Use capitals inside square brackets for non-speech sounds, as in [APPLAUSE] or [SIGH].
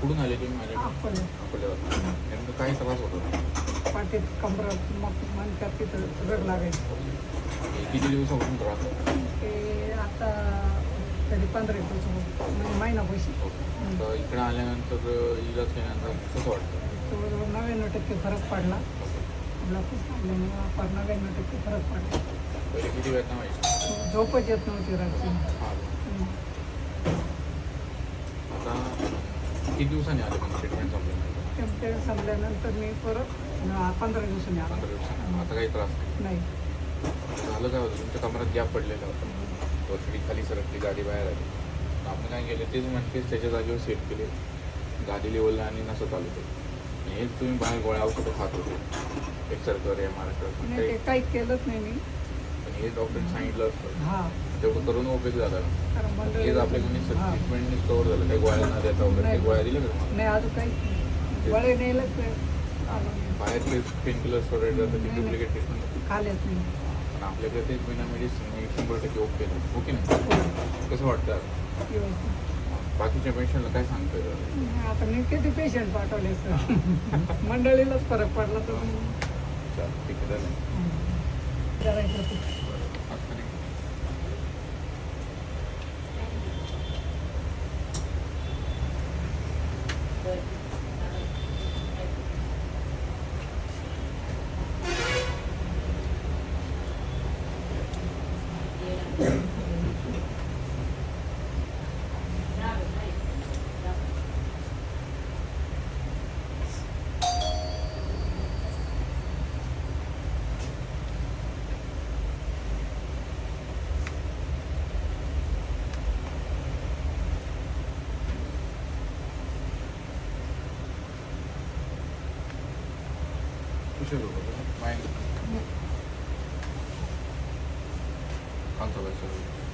कुठून आले तुम्ही माझ्या अकोले अकोल्यावर नेमकं काय त्रास होतो पाठीत कमरात मग मनक्यात तिथं रग लागायची हे किती दिवसापासून त्रास होतो? ते आता तरी पंधरा एक दिवस म्हणजे महिना पैसे आता इकडे आल्यानंतर इलाज केल्यानंतर कसं वाटतं? जवळजवळ नव्याण्णव टक्के फरक पडला. ब्लॉकच काढल्यामुळे फार नव्याण्णव टक्के फरक पडला. पहिले किती वेदना व्हायची झोपच येत नव्हती रात्री. हा. आता किती दिवसांनी आले मग ट्रीटमेंट संपल्यानंतर? संपल्यानंतर मी परत अं, पंधरा दिवसांनी पंधरा आलो दिवसांनी आता काही त्रास नाही. नाही. झालं काय होतं? तुमच्या कमरात गॅप पडलेला होता. वरती खाली सरकली गाडी बाहेर आली. तर आपण काय केलं? तेच म्हणतेच त्याच्या जागेवर सेट केले. गाडी लेवलला आणि नसं चालू केलं. आणि हेच तुम्ही बाहेर गोळ्या औषधं खात होते. एक्सर कर एम आर कर पण नाही काही ते काही केलंच नाही मी. पण हे डॉक्टरने सांगितलं असतं. हा. तेवढं करून उपयोग झाला हेच आपल्याकडे हा. ट्रीटमेंटने कवर झालं. काही गोळ्या न देता वगैरे काही गोळ्या दिल्या का. बाहेरचे पेन किलर्स वगैरे जातात. डुप्लिकेट ट्रीटमेंट पण आपल्याकडे तेच बिना मेडिसिन शंभर टक्के ओके ओके नाही? कसं वाटतं. बाकीच्या पेशंटला काय सांगतोय नाही, आता मी किती पेशंट पाठवले सर [LAUGHS] मंडळीलाच फरक पडला तर ठीक आहे good. कुशल होतं माइंड खालचा पैसा